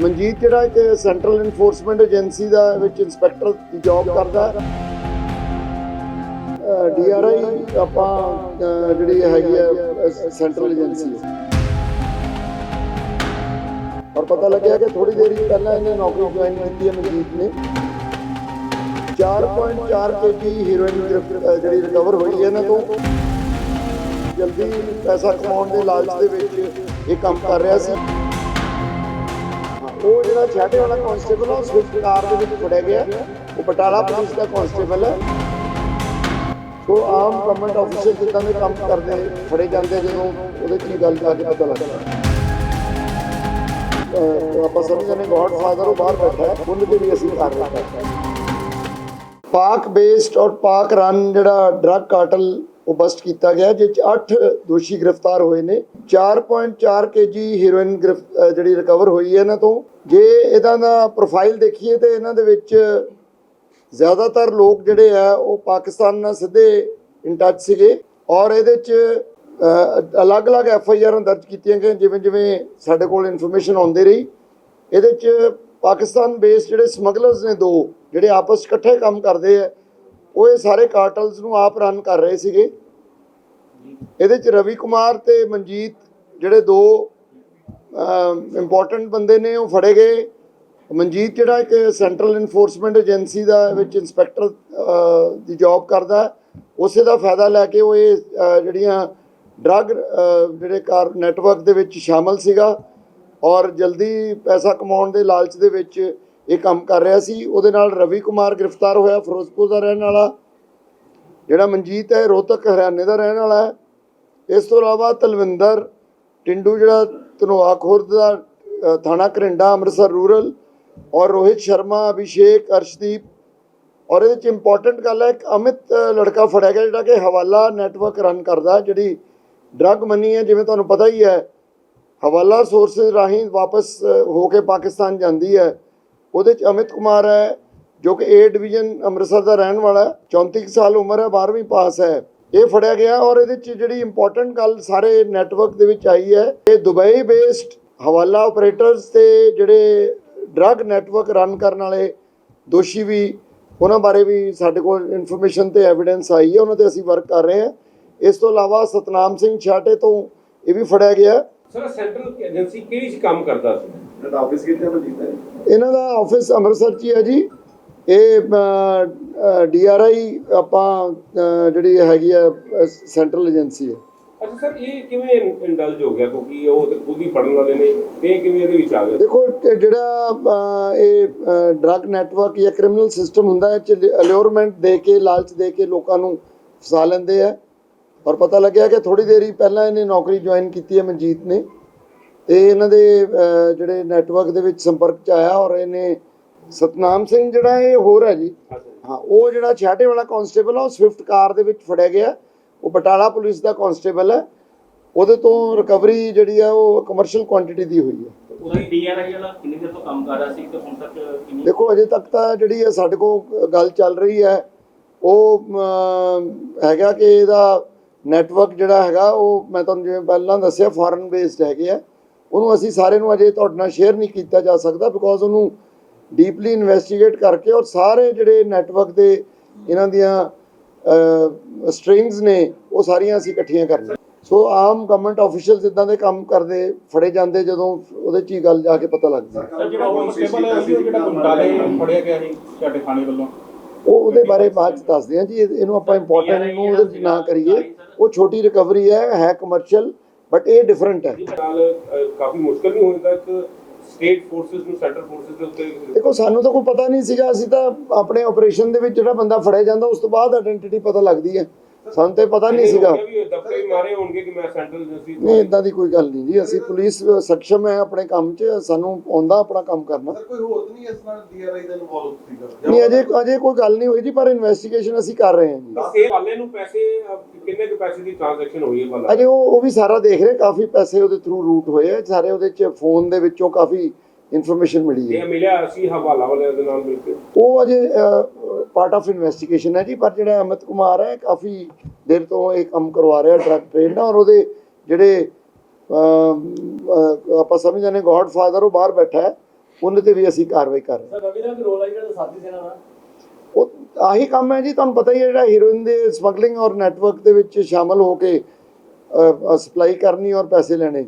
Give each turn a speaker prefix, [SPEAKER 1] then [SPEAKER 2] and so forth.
[SPEAKER 1] ਮਨਜੀਤ ਜਿਹੜਾ ਇੱਕ central enforcement agency ਦਾ ਵਿੱਚ ਇੰਸਪੈਕਟਰ ਦੀ ਜੌਬ ਕਰਦਾ ਡੀਆਰਆਈ ਆਪਾਂ ਜਿਹੜੀ ਹੈਗੀ ਹੈ ਸੈਂਟਰਲ ਏਜੰਸੀ ਹੈ। ਔਰ ਪਤਾ ਲੱਗਿਆ ਕਿ ਥੋੜੀ ਦੇਰ ਹੀ ਪਹਿਲਾਂ ਇਹਨੇ ਨੌਕਰੀ ਜੁਆਇਨ ਕੀਤੀ ਹੈ ਮਨਜੀਤ ਨੇ। 4.4 ਕੇਜੀ ਹੀਰੋਇਨ ਗ੍ਰਿਫ- ਜਿਹੜੀ ਰਿਕਵਰ ਹੋਈ ਹੈ ਇਹਨਾਂ ਤੋਂ। ਜਲਦੀ ਪੈਸਾ ਕਮਾਉਣ ਦੇ ਲਾਲਚ ਦੇ ਵਿੱਚ ਇਹ ਕੰਮ ਕਰ ਰਿਹਾ ਸੀ। ਉਹ ਜਿਹੜਾ ਛਾਟੇ ਵਾਲਾ ਕਾਂਸਟੇਬਲ ਉਹ ਸਵਿਫਟ ਦੇ ਵਿੱਚ ਫੜਿਆ ਗਿਆ। ਉਹ ਬਟਾਲਾ ਪੁਲਿਸ ਦਾ ਕਾਂਸਟੇਬਲ ਹੈ ਸੋ ਆਮ ਗਵਰਨਮੈਂਟ ਆਫੀਸਰ ਜਿੱਦਾਂ ਦੇ ਕੰਮ ਕਰਦੇ, ਫੜੇ ਜਾਂਦੇ ਜਦੋਂ ਉਹਦੇ ਕੀ ਗੱਲ ਜਾ ਕੇ ਪਤਾ ਲੱਗਦਾ। ਆਪਾਂ ਸਮਝਦੇ ਨੇ ਗੋਡ ਫਾਦਰ ਉਹ ਬਾਹਰ ਬੈਠਾ ਹੈ ਉਹਦੇ ਤੇ ਵੀ ਅਸੀਂ ਕਰ ਰਹੇ ਪਾਕ ਬੇਸਡ ਔਰ ਪਾਕ ਰਨ ਜਿਹੜਾ ਡਰੱਗ ਕਾਰਟਲ ਉਹ ਬਸਟ ਕੀਤਾ ਗਿਆ ਜਿਸ ਚ 8 ਦੋਸ਼ੀ ਗ੍ਰਿਫਤਾਰ ਹੋਏ ਨੇ। 4.4 ਕੇਜੀ ਹੀਰੋਇਨ ਗ੍ਰਿਫ- ਜਿਹੜੀ ਰਿਕਵਰ ਹੋਈ ਹੈ ਇਹਨਾਂ ਤੋਂ। ਜੇ ਇਹਨਾਂ ਦਾ ਪ੍ਰੋਫਾਈਲ ਦੇਖੀਏ ਤੇ ਇਹਨਾਂ ਦੇ ਵਿੱਚ ਜ਼ਿਆਦਾਤਰ ਲੋਕ ਜਿਹੜੇ ਆ, ਉਹ ਪਾਕਿਸਤਾਨ ਨਾਲ ਸਿੱਧੇ ਇਨ ਟੱਚ ਸੀਗੇ। ਔਰ ਇਹਦੇ ਚ ਅਲੱਗ-ਅਲੱਗ ਐਫ ਆਈ ਆਰਾਂ ਦਰਜ ਕੀਤੀਆਂ ਗਈਆਂ ਜਿਵੇਂ ਜਿਵੇਂ ਸਾਡੇ ਕੋਲ ਇਨਫੋਰਮੇਸ਼ਨ ਆਉਂਦੀ ਰਹੀ। ਇਹਦੇ ਚ ਪਾਕਿਸਤਾਨ ਬੇਸ ਜਿਹੜੇ ਸਮਗਲਰਸ ਨੇ ਦੋ, ਜਿਹੜੇ ਆਪਸ ਇਕੱਠੇ ਕੰਮ ਕਰਦੇ ਆ, ਉਹ ਇਹ ਸਾਰੇ ਕਾਰਟਲਸ ਨੂੰ ਆਪ ਰਨ ਕਰ ਰਹੇ ਸੀਗੇ। ਇਹਦੇ ਚ ਰਵੀ ਕੁਮਾਰ ਤੇ ਮਨਜੀਤ ਜਿਹੜੇ ਦੋ ਇੰਪੋਰਟੈਂਟ ਬੰਦੇ ਨੇ, ਉਹ ਫੜੇ ਗਏ। ਮਨਜੀਤ ਜਿਹੜਾ ਇੱਕ ਸੈਂਟਰਲ ਇਨਫੋਰਸਮੈਂਟ ਏਜੰਸੀ ਦਾ ਵਿੱਚ ਇੰਸਪੈਕਟਰ ਦੀ ਜੌਬ ਕਰਦਾ ਉਸੇ ਦਾ ਫਾਇਦਾ ਲੈ ਕੇ ਉਹ ਇਹ ਜਿਹੜੀਆਂ ਡਰੱਗ ਜਿਹੜੇ ਕਾਰ ਨੈਟਵਰਕ ਦੇ ਵਿੱਚ ਸ਼ਾਮਲ ਸੀਗਾ ਔਰ ਜਲਦੀ ਪੈਸਾ ਕਮਾਉਣ ਦੇ ਲਾਲਚ ਦੇ ਵਿੱਚ ਇਹ ਕੰਮ ਕਰ ਰਿਹਾ ਸੀ। ਉਹਦੇ ਨਾਲ ਰਵੀ ਕੁਮਾਰ ਗ੍ਰਿਫਤਾਰ ਹੋਇਆ, ਫਿਰੋਜ਼ਪੁਰ ਦਾ ਰਹਿਣ ਵਾਲਾ। ਜਿਹੜਾ ਮਨਜੀਤ ਹੈ, ਰੋਹਤਕ ਹਰਿਆਣੇ ਦਾ ਰਹਿਣ ਵਾਲਾ ਹੈ। ਇਸ ਤੋਂ ਇਲਾਵਾ ਤਲਵਿੰਦਰ ਟਿੰਡੂ ਜਿਹੜਾ ਧਨੋਆ ਖੁਰਦ ਦਾ ਥਾਣਾ ਕਰਿੰਡਾ ਅੰਮ੍ਰਿਤਸਰ ਰੂਰਲ ਔਰ ਰੋਹਿਤ ਸ਼ਰਮਾ, ਅਭਿਸ਼ੇਕ, ਅਰਸ਼ਦੀਪ ਔਰ ਇਹਦੇ ਚ ਇੰਪੋਰਟੈਂਟ ਗੱਲ ਹੈ, ਇੱਕ ਅਮਿਤ ਲੜਕਾ ਫੜਿਆ ਗਿਆ ਜਿਹੜਾ ਕਿ ਹਵਾਲਾ ਨੈਟਵਰਕ ਰਨ ਕਰਦਾ ਜਿਹੜੀ ਡਰੱਗ ਮਨੀ ਹੈ, ਜਿਵੇਂ ਤੁਹਾਨੂੰ ਪਤਾ ਹੀ ਹੈ। ਹਵਾਲਾ ਸੋਰਸਸ ਰਾਹੀਂ ਵਾਪਸ ਹੋ ਕੇ ਪਾਕਿਸਤਾਨ ਜਾਂਦੀ ਹੈ। ਉਹਦੇ ਚ ਅਮਿਤ ਕੁਮਾਰ ਹੈ ਜੋ ਕਿ ਏ ਡਿਵੀਜ਼ਨ ਅੰਮ੍ਰਿਤਸਰ ਦਾ ਰਹਿਣ ਵਾਲਾ ਹੈ 34 ਕੁ ਸਾਲ ਉਮਰ ਹੈ 12ਵੀਂ ਪਾਸ ਹੈ। ਇਹ ਫੜਿਆ ਗਿਆ ਔਰ ਇਹਦੇ ਚ ਜਿਹੜੀ ਇੰਪੋਰਟੈਂਟ ਗੱਲ ਸਾਰੇ ਨੈਟਵਰਕ ਦੇ ਵਿੱਚ ਆਈ ਹੈ ਇਹ ਦੁਬਈ ਬੇਸਡ ਹਵਾਲਾ ਆਪਰੇਟਰਸ ਤੇ ਜਿਹੜੇ ਡਰੱਗ ਨੈਟਵਰਕ ਰਨ ਕਰਨ ਵਾਲੇ ਦੋਸ਼ੀ ਵੀ ਉਹਨਾਂ ਬਾਰੇ ਵੀ ਸਾਡੇ ਕੋਲ ਇਨਫੋਰਮੇਸ਼ਨ ਤੇ ਐਵੀਡੈਂਸ ਆਈ ਹੈ ਉਹਨਾਂ ਤੇ ਅਸੀਂ ਵਰਕ ਕਰ ਰਹੇ ਹਾਂ। ਇਸ ਤੋਂ ਇਲਾਵਾ ਸਤਨਾਮ ਸਿੰਘ ਛਾਟੇ ਤੋਂ ਇਹ ਵੀ ਫੜਿਆ ਗਿਆ।
[SPEAKER 2] ਸਰ ਸੈਂਟਰਲ ਏਜੰਸੀ ਕਿਹੜੀ ਚ ਕੰਮ ਕਰਦਾ ਸੀ?
[SPEAKER 3] ਇਹਦਾ ਆਫਿਸ ਕਿੱਥੇ ਹੈ ਦਾ
[SPEAKER 1] ਇਹਨਾਂ ਦਾ ਆਫਿਸ ਅੰਮ੍ਰਿਤਸਰ 'ਚ ਹੀ ਹੈ ਜੀ। ਇਹ ਡੀਆਰਆਈ ਆਪਾਂ ਜਿਹੜੀ ਹੈਗੀ ਆ ਸੈਂਟਰਲ ਏਜੰਸੀ ਹੈ
[SPEAKER 2] ਅੱਛਾ ਸਰ ਇਹ ਕਿਵੇਂ ਇੰਡਲਜ ਹੋ ਗਿਆ? ਕਿਉਂਕਿ ਉਹ ਤੇ ਖੁਦ ਹੀ ਪੜਨ ਵਾਲੇ ਨੇ ਇਹ ਕਿਵੇਂ ਇਹਦੇ ਵਿੱਚ ਆ ਗਏ
[SPEAKER 1] ਦੇਖੋ ਜਿਹੜਾ ਇਹ ਡਰੱਗ ਨੈਟਵਰਕ ਜਾਂ ਕ੍ਰਿਮੀਨਲ ਸਿਸਟਮ ਹੁੰਦਾ ਹੈ ਚ ਅਲਿਓਰਮੈਂਟ ਦੇ ਕੇ ਲਾਲਚ ਦੇ ਕੇ ਲੋਕਾਂ ਨੂੰ ਫਸਾ ਲੈਂਦੇ ਆ। ਔਰ ਪਤਾ ਲੱਗਿਆ ਕਿ ਥੋੜੀ ਦੇਰ ਹੀ ਪਹਿਲਾਂ ਇਹਨੇ ਨੌਕਰੀ ਜੁਆਇਨ ਕੀਤੀ ਹੈ ਮਨਜੀਤ ਨੇ। ਤੇ ਇਹਨਾਂ ਦੇ ਜਿਹੜੇ ਨੈਟਵਰਕ ਦੇ ਵਿੱਚ ਸੰਪਰਕ ਚ ਆਇਆ ਔਰ ਇਹਨੇ ਸਤਨਾਮ ਸਿੰਘ ਜਿਹੜਾ ਇਹ ਹੋਰ ਹੈ ਜੀ। ਹਾਂ ਉਹ ਜਿਹੜਾ ਛਾਟੇ ਵਾਲਾ ਕਾਂਸਟੇਬਲ ਆ ਉਹ ਸਵਿਫਟ ਕਾਰ ਦੇ ਵਿੱਚ ਫੜਿਆ ਗਿਆ। ਉਹ ਬਟਾਲਾ ਪੁਲਿਸ ਦਾ ਕਾਂਸਟੇਬਲ ਹੈ। ਉਹਦੇ ਤੋਂ ਰਿਕਵਰੀ ਜਿਹੜੀ ਆ ਉਹ ਕਮਰਸ਼ੀਅਲ ਕੁਆਂਟੀਟੀ ਦੀ ਹੋਈ ਹੈ।
[SPEAKER 4] ਉਹਦਾ ਡੀਆਰਆਈ ਵਾਲਾ ਕਿੰਨੀ ਦੇਰ ਤੋਂ ਕੰਮ ਕਰ ਰਿਹਾ ਸੀ ਤੇ ਹੁਣ ਤੱਕ ਕਿੰਨੀ
[SPEAKER 1] ਦੇਖੋ ਅਜੇ ਤੱਕ ਤਾਂ ਜਿਹੜੀ ਹੈ ਸਾਡੇ ਕੋਲ ਗੱਲ ਚੱਲ ਰਹੀ ਹੈ ਉਹ ਹੈਗਾ ਕਿ ਇਹਦਾ ਨੈਟਵਰਕ ਜਿਹੜਾ ਹੈਗਾ ਉਹ ਮੈਂ ਤੁਹਾਨੂੰ ਜਿਵੇਂ ਪਹਿਲਾਂ ਦੱਸਿਆ ਫੋਰਨ ਬੇਸਡ ਹੈਗੇ ਆ। ਉਹਨੂੰ ਅਸੀਂ ਸਾਰੇ ਨੂੰ ਅਜੇ ਤੁਹਾਡੇ ਨਾਲ ਸ਼ੇਅਰ ਨਹੀਂ ਕੀਤਾ ਜਾ ਸਕਦਾ ਬਿਕੋਜ਼ ਉਹਨੂੰ ਡੀਪਲੀ ਇਨਵੈਸਟੀਗੇਟ ਕਰਕੇ ਔਰ ਸਾਰੇ ਜਿਹੜੇ ਨੈਟਵਰਕ ਦੇ ਇਹਨਾਂ ਦੀਆਂ ਸਟ੍ਰਿੰਗਸ ਨੇ ਉਹ ਸਾਰੀਆਂ ਅਸੀਂ ਇਕੱਠੀਆਂ ਕਰਨੀਆਂ ਸੋ ਆਮ ਗਵਰਨਮੈਂਟ ਆਫੀਸ਼ੀਅਲਸ ਇਦਾਂ ਦੇ ਕੰਮ ਕਰਦੇ ਫੜੇ ਜਾਂਦੇ ਜਦੋਂ ਉਹਦੇ 'ਚ ਹੀ ਗੱਲ ਜਾ ਕੇ ਪਤਾ ਲੱਗਦਾ
[SPEAKER 3] ਸਰ ਜਿਹੜਾ ਕਨਸਟੇਬਲ ਹੈ ਸੀ ਉਹ ਜਿਹੜਾ ਗੁੰਡਾਲੇ ਫੜਿਆ ਗਿਆ ਸੀ ਸਾਡੇ ਥਾਣੇ ਵੱਲੋਂ?
[SPEAKER 1] ਉਹ ਉਹਦੇ ਬਾਰੇ ਬਾਅਦ ਚ ਦੱਸਦੇ ਹਾਂ ਜੀ ਇਹ- ਇਹਨੂੰ ਆਪਾਂ ਇੰਪੋਰਟੈਂਟ ਨੂੰ ਉਹਦੇ ਨਾ ਕਰੀਏ। ਉਹ ਛੋਟੀ ਰਿਕਵਰੀ ਹੈ ਹੈ ਕਮਰਸ਼ੀਅਲ ਬਟ ਇਹ ਡਿਫਰੈਂਟ ਹੈ।
[SPEAKER 2] ਕਾਫੀ ਮੁਸ਼ਕਲ ਨਹੀਂ ਹੋਇਆ ਇੱਕ ਸਟੇਟ ਫੋਰਸਸ ਨੂੰ ਸੈਂਟਰਲ ਫੋਰਸਸ ਦੇ ਉੱਤੇ
[SPEAKER 1] ਦੇਖੋ ਸਾਨੂੰ ਤਾਂ ਕੋਈ ਪਤਾ ਨਹੀਂ ਸੀਗਾ ਅਸੀਂ ਤਾਂ ਆਪਣੇ ਆਪਰੇਸ਼ਨ ਦੇ ਵਿੱਚ ਜਿਹੜਾ ਬੰਦਾ ਫੜਿਆ ਜਾਂਦਾ ਉਸ ਤੋਂ ਬਾਅਦ ਆਇਡੈਂਟੀਟੀ ਪਤਾ ਲੱਗਦੀ ਹੈ। ਸਾਨੂੰ ਤੇ ਪਤਾ ਨਹੀਂ ਸੀਗਾ।
[SPEAKER 2] ਵੀ ਦਫ਼ਤਰ ਹੀ ਮਾਰੇ ਹੋਣਗੇ ਕਿ ਮੈਂ ਸੈਂਟਰਲ ਏਜੰਸੀ
[SPEAKER 1] ਨਹੀਂ ਇਦਾਂ ਦੀ ਕੋਈ ਗੱਲ ਨਹੀਂ ਜੀ। ਅਸੀਂ ਪੁਲਿਸ ਸક્ષਮ ਹੈ ਆਪਣੇ ਕੰਮ 'ਚ। ਸਾਨੂੰ ਆਉਂਦਾ ਆਪਣਾ ਕੰਮ ਕਰਨਾ।
[SPEAKER 3] ਸਰ ਕੋਈ ਹੋਰ ਤਾਂ ਨਹੀਂ ਇਸ ਨਾਲ ਡੀਆਰਆਈ ਦਾ ਇਨਵੋਲਵ ਸੀਗਾ?
[SPEAKER 1] ਨਹੀਂ ਅਜੇ ਅਜੇ ਕੋਈ ਗੱਲ ਨਹੀਂ ਹੋਈ ਜੀ ਪਰ ਇਨਵੈਸਟੀਗੇਸ਼ਨ ਅਸੀਂ ਕਰ ਰਹੇ ਹਾਂ ਜੀ।
[SPEAKER 2] ਇਹ ਵਾਲੇ ਨੂੰ ਪੈਸੇ ਅਹ, ਕਿੰਨੇ ਕੁ ਪੈਸੇ ਦੀ ਟ੍ਰਾਂਜੈਕਸ਼ਨ ਹੋਈ ਹੈ ਵਾਲਾ
[SPEAKER 1] ਅਜੇ ਉਹ ਉਹ ਵੀ ਸਾਰਾ ਦੇਖ ਰਹੇ ਕਾਫੀ ਪੈਸੇ ਉਹਦੇ ਥਰੂ ਰੂਟ ਹੋਏ ਆ। ਸਾਰੇ ਉਹਦੇ 'ਚ ਫੋਨ ਦੇ ਵਿੱਚੋਂ ਕਾਫੀ ਇਨਫੋਰਮੇਸ਼ਨ ਮਿਲੀ ਹੈ।
[SPEAKER 2] ਇਹ ਮਿਲਿਆ ਅਸੀਂ ਹਵਾਲਾ ਵਾਲਿਆਂ ਦੇ ਨਾਲ ਮਿਲ ਕੇ।
[SPEAKER 1] ਉਹ ਅਜੇ ਪਾਰਟ ਆਫ ਇਨਵੈਸਟੀਗੇਸ਼ਨ ਹੈ ਜੀ ਪਰ ਜਿਹੜਾ ਅਮਿਤ ਕੁਮਾਰ ਹੈ ਕਾਫੀ ਦੇਰ ਤੋਂ ਇਹ ਕੰਮ ਕਰਵਾ ਰਿਹਾ ਡਰੱਗ ਟ੍ਰੇਡ ਨਾਲ ਔਰ ਉਹਦੇ ਜਿਹੜੇ ਆਪਾਂ ਸਮਝਦੇ ਨੇ ਗੋਡ ਫਾਦਰ ਉਹ ਬਾਹਰ ਬੈਠਾ ਹੈ। ਉਹਦੇ ਤੇ ਵੀ ਅਸੀਂ ਕਾਰਵਾਈ ਕਰ ਰਹੇ ਹਾਂ।
[SPEAKER 5] ਸਰ ਰਵੀ ਦਾ ਵੀ ਰੋਲ ਹੈ ਜਿਹੜਾ ਸਾਥੀ ਸੇਨਾ ਦਾ?
[SPEAKER 1] ਉਹ ਆਹੀ ਕੰਮ ਹੈ ਜੀ ਤੁਹਾਨੂੰ ਪਤਾ ਹੀ ਹੈ ਜਿਹੜਾ ਹੀਰੋਇਨ ਦੇ ਸਮਗਲਿੰਗ ਔਰ ਨੈਟਵਰਕ ਦੇ ਵਿੱਚ ਸ਼ਾਮਲ ਹੋ ਕੇ ਸਪਲਾਈ ਕਰਨੀ ਔਰ ਪੈਸੇ ਲੈਣੇ।